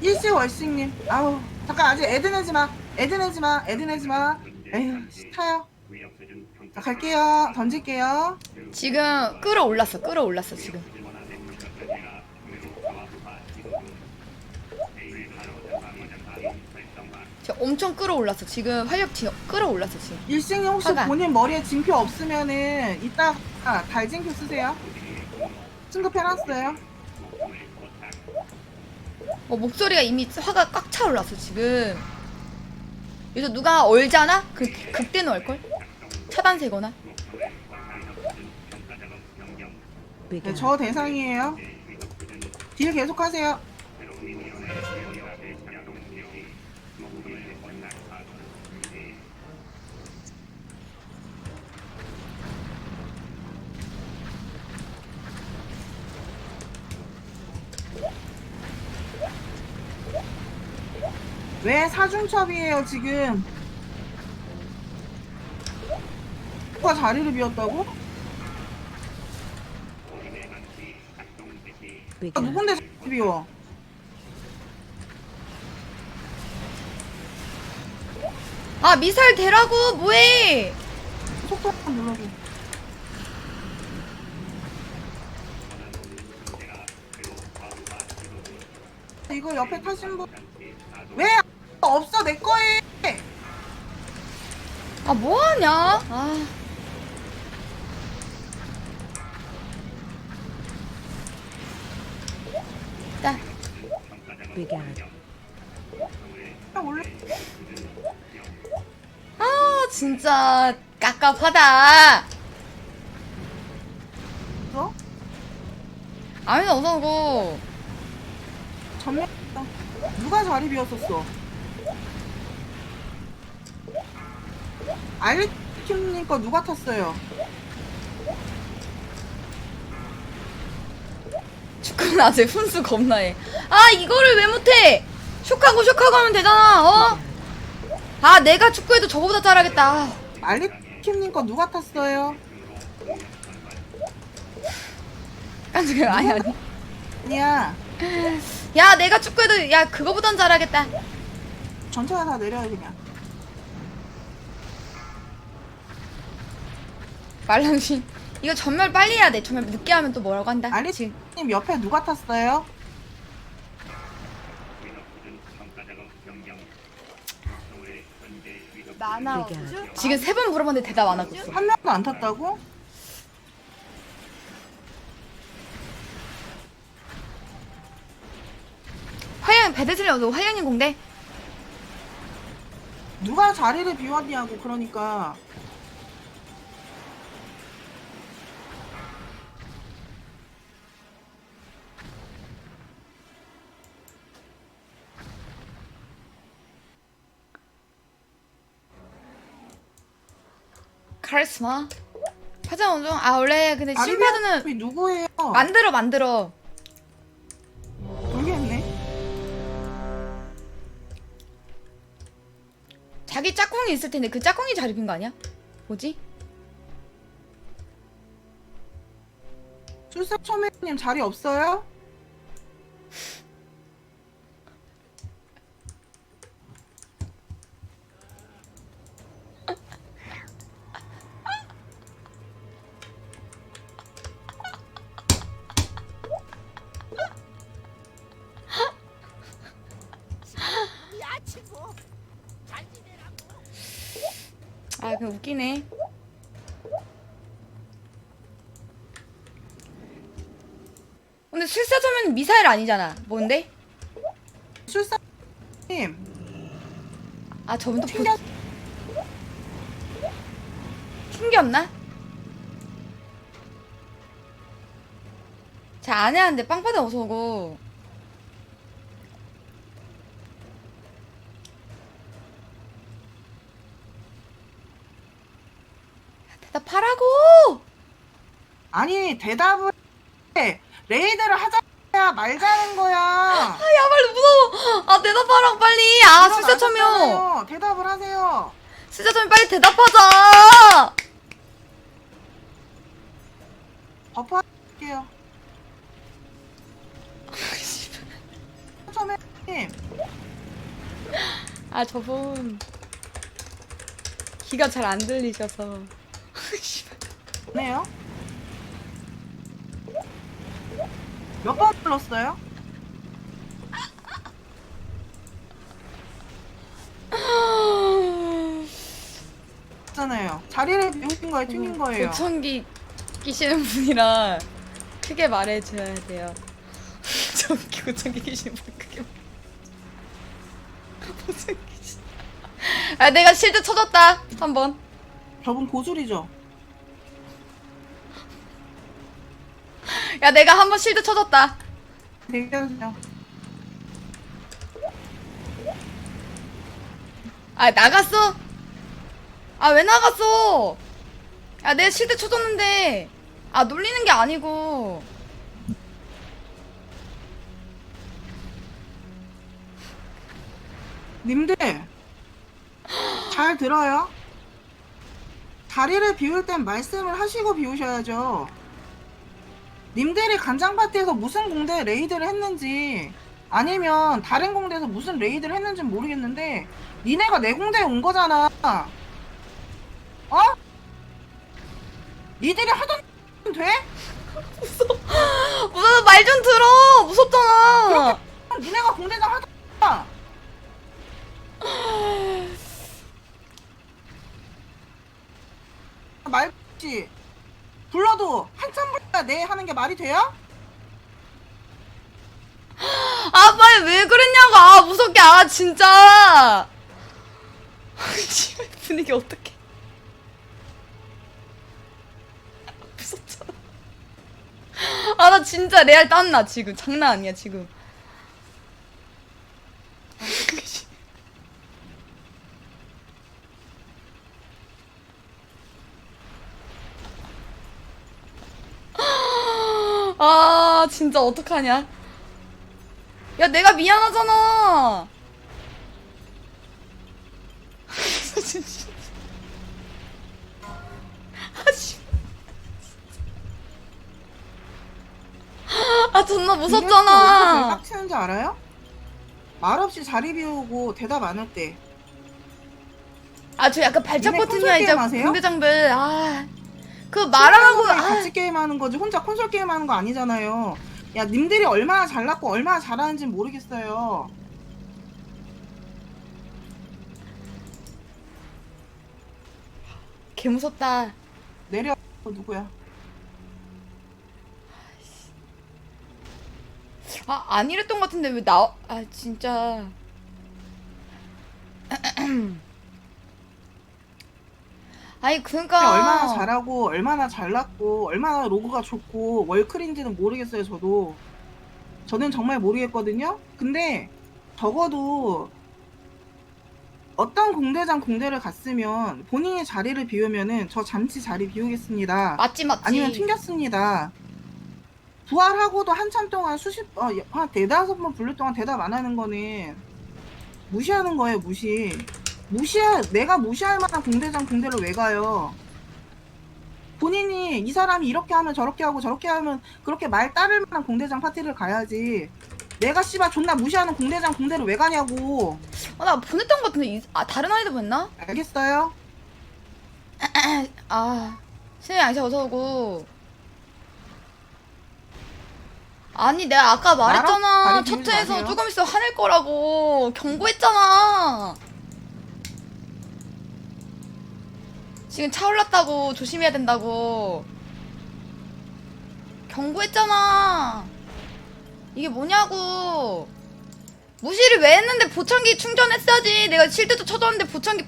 일시 월식님. 아우 잠깐 아직 애드 내지 마. 애드 내지 마. 애드 내지 마. 에휴 타요. 자 갈게요. 던질게요. 지금 끌어올랐어 끌어올랐어 지금 엄청 끌어올랐어 지금 활력 지금 끌어올랐어 지금 일식님 혹시 화가. 본인 머리에 진표 없으면은 이따가 달진표 쓰세요. 승급해놨어요. 어, 목소리가 이미 화가 꽉 차올랐어 지금 여기서 누가 얼잖아? 그 극대는 얼걸? 차단 세거나 네, 저 대상이에요. 딜 계속 하세요. 왜 사중첩이에요 지금? 누가 자리를 비웠다고? 아, 누군데 자리 비워? 아 미사일 대라고 뭐해 속도 좀 눌러줘. 이거 옆에 타신 분. 왜 없어 내 거에? 아 뭐하냐? 아. 자, 원래 아 진짜 깝깝하다. 어? 어서 오고. 전면 누가 자리 비웠었어? 알리킴님 거 누가 탔어요? 축구는 아직 훈수 겁나해. 아 이거를 왜 못해? 슛하고 슛하고 하면 되잖아 어? 아 내가 축구해도 저거보다 잘하겠다. 알리킴님 거 누가 탔어요? 깜짝이야. 아니 아니. 아니야. 야 내가 축구해도 야 그거보단 잘하겠다. 전체가 다 내려요 그냥 말랑신. 이거 전멸 빨리 해야 돼. 전멸 늦게 하면 또 뭐라고 한다? 알리킴님 옆에 누가 탔어요? 지금 세 번 물어봤는데 대답 안 하고 있어. 한 명도 안 탔다고? 화영 배드슬려 화영인 공대? 누가 자리를 비웠냐고 그러니까 카리스마 화장 원종 아 원래 근데 아리베이 누구예요? 만들어 만들어 모르겠네 자기 짝꿍이 있을 텐데 그 짝꿍이 잘 입힌 거 아니야? 뭐지? 출사초매님 자리 없어요? 웃기네 근데 술사점은 미사일 아니잖아 뭔데? 출사님 아 저분 또 튕겨 보... 튕겼나? 자 안해 하는데 빵빠다 어서 오고 아니 대답을 해. 레이드를 하자야 말자는 거야. 아 야말 무서워. 아 대답하라고 빨리. 아 술사점이요 일어나셨잖아요. 대답을 하세요. 술사점이 빨리 대답하자. 버퍼 할게요. 처음에 아 저분. 귀가 잘 안 들리셔서. 네요. 몇 번 불렀어요? 있잖아요. 자리를 비우신 거예요, 튕긴 거예요. 보청기 끼시는 분이라 크게 말해줘야 돼요. 저기 보청기 끼시는 분 크게 말- 보청기 끼시. 아 내가 실드 쳐줬다 한 번. 저분 고술이죠. 야 내가 한 번 실드 쳐줬다. 대기하세요. 아 나갔어? 아 왜 나갔어? 야 내가 실드 쳐줬는데 아 놀리는 게 아니고 님들 잘 들어요. 자리를 비울 땐 말씀을 하시고 비우셔야죠. 님들이 간장 파티에서 무슨 공대 레이드를 했는지 아니면 다른 공대에서 무슨 레이드를 했는지 는 모르겠는데 니네가 내 공대에 온 거잖아. 어? 니들이 하던 돼? 무슨 말 좀 들어 무섭잖아 니네가 공대장 하던 말지 네 하는 게 말이 돼요? 아 빨리 왜 그랬냐고. 아 무섭게. 아 진짜. 씨발, 분위기 어떡해. 무섭잖아. 아 나 진짜 레알 땀나 지금. 장난 아니야 지금 아 진짜 어떡하냐? 야 내가 미안하잖아! 아 존나 왜 무섭잖아! 빡치는지 알아요? 말없이 자리 비우고 대답 안 할 때. 아 저 약간 발작 니네 버튼이야 콘솔 이제 게임 하세요? 공대장들. 아 그 말하라고 아, 같이 게임하는 거지. 혼자 콘솔 게임하는 거 아니잖아요. 야 님들이 얼마나 잘났고 얼마나 잘하는지 모르겠어요. 개 무섭다. 내려 누구야? 아, 안 이랬던 것 같은데 왜 나, 아, 진짜. 아니, 그니까. 얼마나 잘하고 얼마나 잘났고 얼마나 로그가 좋고 월클인지는 모르겠어요 저도. 저는 정말 모르겠거든요. 근데 적어도 어떤 공대장 공대를 갔으면 본인이 자리를 비우면은 저 잠시 자리 비우겠습니다. 맞지, 맞지. 아니면 튕겼습니다. 부활하고도 한참 동안 수십 어, 한 대다섯 번 부를 동안 대답 안 하는 거는 무시하는 거예요 무시 무시해 내가 무시할 만한 공대장 공대를 왜 가요 본인이 이 사람이 이렇게 하면 저렇게 하고 저렇게 하면 그렇게 말 따를 만한 공대장 파티를 가야지 내가 씨발 존나 무시하는 공대장 공대를 왜 가냐고 아, 나 보냈던 것 같은데, 이- 아, 다른 아이들 보냈나? 알겠어요? 아, 신의 양식 어서 오고. 아니, 내가 아까 말했잖아. 다리 마세요. 조금 있으면 화낼 거라고. 경고했잖아. 지금 차 올랐다고. 조심해야 된다고. 경고했잖아. 이게 뭐냐고. 무시를 왜 했는데 보청기 충전했어야지. 내가 실드도 쳐줬는데 보청기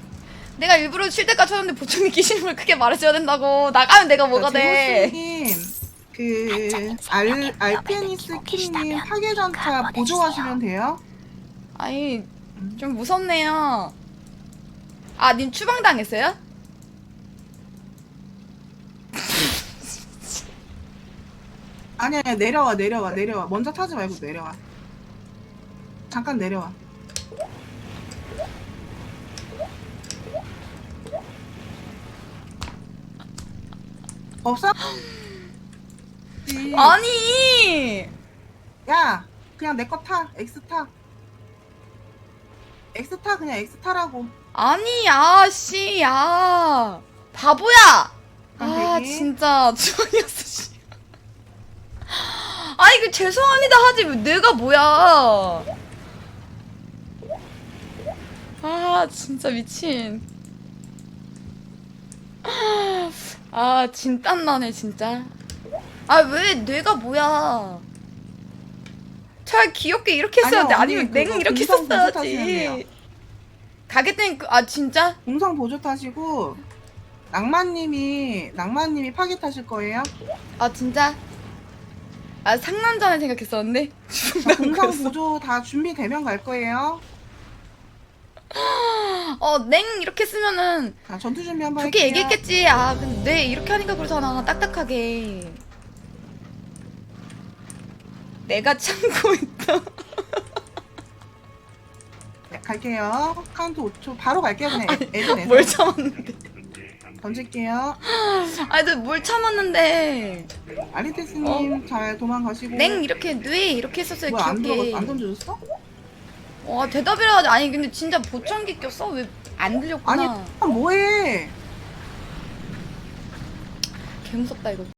내가 일부러 실드가 쳐줬는데 보청기 끼시는 걸 크게 말해줘야 된다고. 나가면 내가 뭐가 돼. 그 알, 알피니스 킹님 파괴전차 보조하시면 돼요? 아니 좀 무섭네요. 아, 님 추방 당했어요? 아니야 아니야, 내려와 내려와 내려와. 먼저 타지 말고 내려와. 잠깐 내려와. 없어? 아니. 야 그냥 내 거 타. 엑스 타. 엑스타 그냥 엑스타라고. 아니 야씨 야. 바보야! 아 깜짝이. 진짜. 주원이었어 씨 아니 그 죄송합니다 하지 왜 내가 뭐야 아 진짜 미친 아 진땀 나네 진짜 아왜 뇌가 뭐야 차라리 귀엽게 이렇게 언니, 아니면 냉 이렇게 썼어야지. 가게땡 그- 아 진짜? 공성 보조 타시고 낭만님이 낭만님이 파괴 타실 거예요. 아 진짜? 아 상남자는 생각했었는데? 자, 공성 보조 다 준비되면 갈 거예요. 어냉 이렇게 쓰면은 자 전투 준비 한번 그렇게 할게요. 얘기했겠지. 아 근데 뇌 이렇게 하니까 그러잖아. 딱딱하게. 내가 참고 있다. 네, 갈게요. 카운트 5초. 바로 갈게요. 그냥. 애- 애들 내서. 뭘 참았는데 던질게요. 아니 뭘 참았는데 아리테스님 잘 도망가시고. 냉 이렇게 뇌 이렇게 했었어요 뭐야 안 귀엽게 들어 안 던져줬어? 와 대답이라 하지 아니 근데 진짜 보청기 꼈어 왜 안 들렸구나 아니 뭐해? 개 무섭다 이거